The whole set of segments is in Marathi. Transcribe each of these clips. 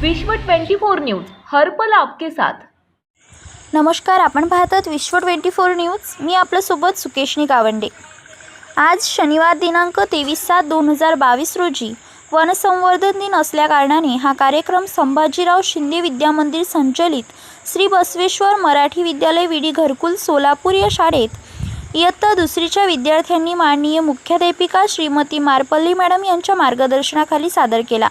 विश्व 24 न्यूज हर्पल आपके साथ. नमस्कार आपण पाहतात विश्व ट्वेंटी फोर न्यूज. मी आपल्यासोबत सुकेशनी गावंडे. आज शनिवार दिनांक तेवीस सात दोन हजार बावीस रोजी वनसंवर्धन दिन असल्याकारणाने हा कार्यक्रम संभाजीराव शिंदे विद्यामंदिर संचलित श्री बसवेश्वर मराठी विद्यालय विडी घरकुल सोलापूर या शाळेत इयत्ता दुसरीच्या विद्यार्थ्यांनी माननीय मुख्याध्यापिका श्रीमती मारपल्ली मॅडम यांच्या मार्गदर्शनाखाली सादर केला.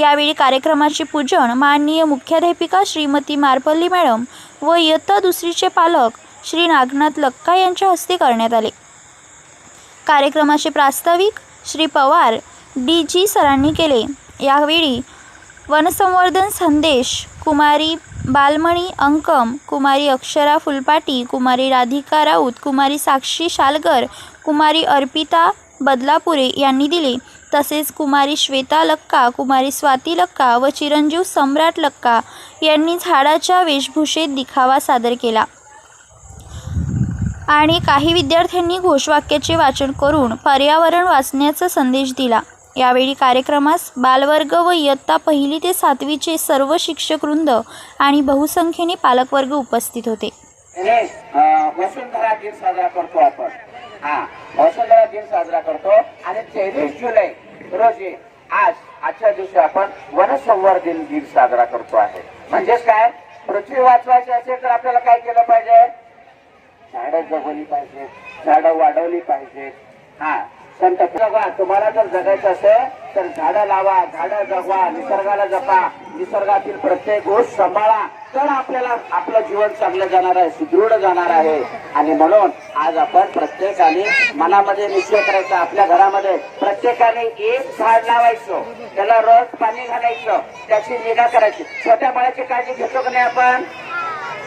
यावेळी कार्यक्रमाचे पूजन माननीय मुख्याध्यापिका श्रीमती मारपल्ली मॅडम व इयत्ता दुसरीचे पालक श्री नागनाथ लक्का यांच्या हस्ते करण्यात आले. कार्यक्रमाचे प्रास्ताविक श्री पवार डी जी सरांनी केले. यावेळी वनसंवर्धन संदेश कुमारी बालमणी अंकम कुमारी अक्षरा फुलपाटी कुमारी राधिका राऊत कुमारी साक्षी शालगर कुमारी अर्पिता बदलापुरे यांनी दिले. तसेच कुमारी श्वेता लक्का कुमारी स्वाती लक्का व चिरंजीव सम्राट लक्का यांनी झाडाच्या वेशभूषेत दिखावा सादर केला. आणि काही विद्यार्थ्यांनी घोषवाक्याचे वाचन करून पर्यावरण वाचण्याचा संदेश दिला. यावेळी कार्यक्रमास बालवर्ग व इयत्ता पहिली ते सातवीचे सर्व शिक्षकवृंद आणि बहुसंख्येने पालकवर्ग उपस्थित होते. साजरा करतो आपण. हा वसुंधरा दिन साजरा करतो. आणि तेवीस जुलै रोजी आज आजच्या दिवशी आपण वनसंवर्धन दिन साजरा करतो आहे. म्हणजेच काय? पृथ्वी वाचवायची असेल तर आपल्याला काय केलं पाहिजे? झाडं जगवली पाहिजेत. झाडं वाढवली पाहिजेत. हा संत तुम्हाला जर जगायचं असेल तर झाडं लावा झाडं जगवा निसर्गाला जपा निसर्गातील प्रत्येक गोष्ट सांभाळा. तर आपल्याला आपलं जीवन चांगलं जाणार आहे सुदृढ जाणार आहे. आणि म्हणून आज आपण प्रत्येकाने मनामध्ये निश्चय करायचा आपल्या घरामध्ये प्रत्येकाने एक झाड लावायचं. त्याला रस पाणी घालायचं. त्याची निगा करायची. छोट्या बाळाची काळजी घेतो का नाही आपण?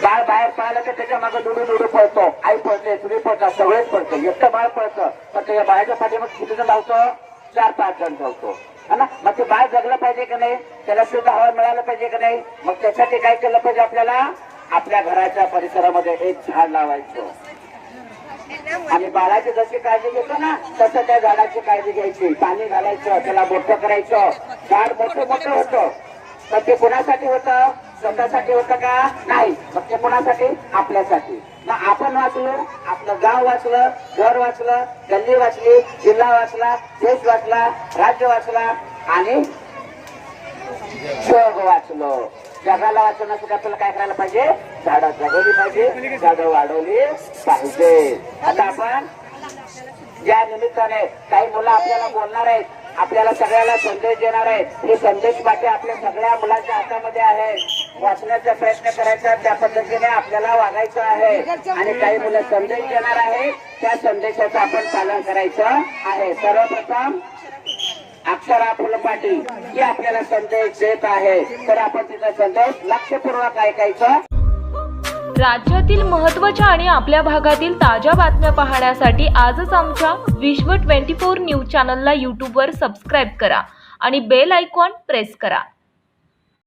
बाळ बाहेर पाहिलं तर त्याच्यामागे दुडू दुडू पळतो. आई पळते तुम्ही पळता सगळेच पळतं. एकटं बाळ पळतं. पण त्याच्या बाळाच्या पाठीमाग किती लावतो चार पाच जण धावतो. है ना? मग ते बाळ जगलं पाहिजे का नाही? त्याला शुद्ध हवा मिळालं पाहिजे का नाही? मग त्यासाठी काय केलं पाहिजे आपल्याला? आपल्या घराच्या परिसरामध्ये एक झाड लावायचं. आणि बाळाची जशी काळजी घेतो ना तसं त्या झाडाची काळजी घ्यायची. पाणी घालायचं त्याला मोठं करायचं. झाड मोठं मोठं होतं. तर ते कुणासाठी होतं? स्वतःसाठी होतं का? नाही. मग ते कोणासाठी? आपल्यासाठी. मग आपण वाचलो आपलं गाव वाचलं घर वाचलं गल्ली वाचली जिल्हा वाचला देश वाचला राज्य वाचला आणि जग वाचलं. जगाला वाचवण्यासाठी आपल्याला काय करायला पाहिजे? झाडं जगवली पाहिजे. झाडं वाढवली पाहिजे. आता आपण ज्या निमित्ताने काही मुलं आपल्याला बोलणार आहेत आपल्याला सगळ्याला संदेश देणार आहेत हे संदेश पाठी आपल्या सगळ्या मुलांच्या हातामध्ये आहे. वाचण्याचा प्रयत्न करायचा त्या पद्धतीने आपल्याला वागायचं आहे. आणि काही मुलं संदेश देणार आहेत त्या संदेशाचं आपण पालन करायचं आहे. सर्वप्रथम अक्षरा फुलपाटी ही आपल्याला संदेश देत आहे. तर आपण तिचा संदेश लक्षपूर्वक ऐकायचं. राज्यातील महत्त्वाच्या आणि आपल्या भागातील ताज्या बातम्या पाहण्यासाठी आजच आमच्या विश्व 24 न्यूज चॅनलला यूट्यूबवर सबस्क्राईब करा आणि बेल आयकॉन प्रेस करा.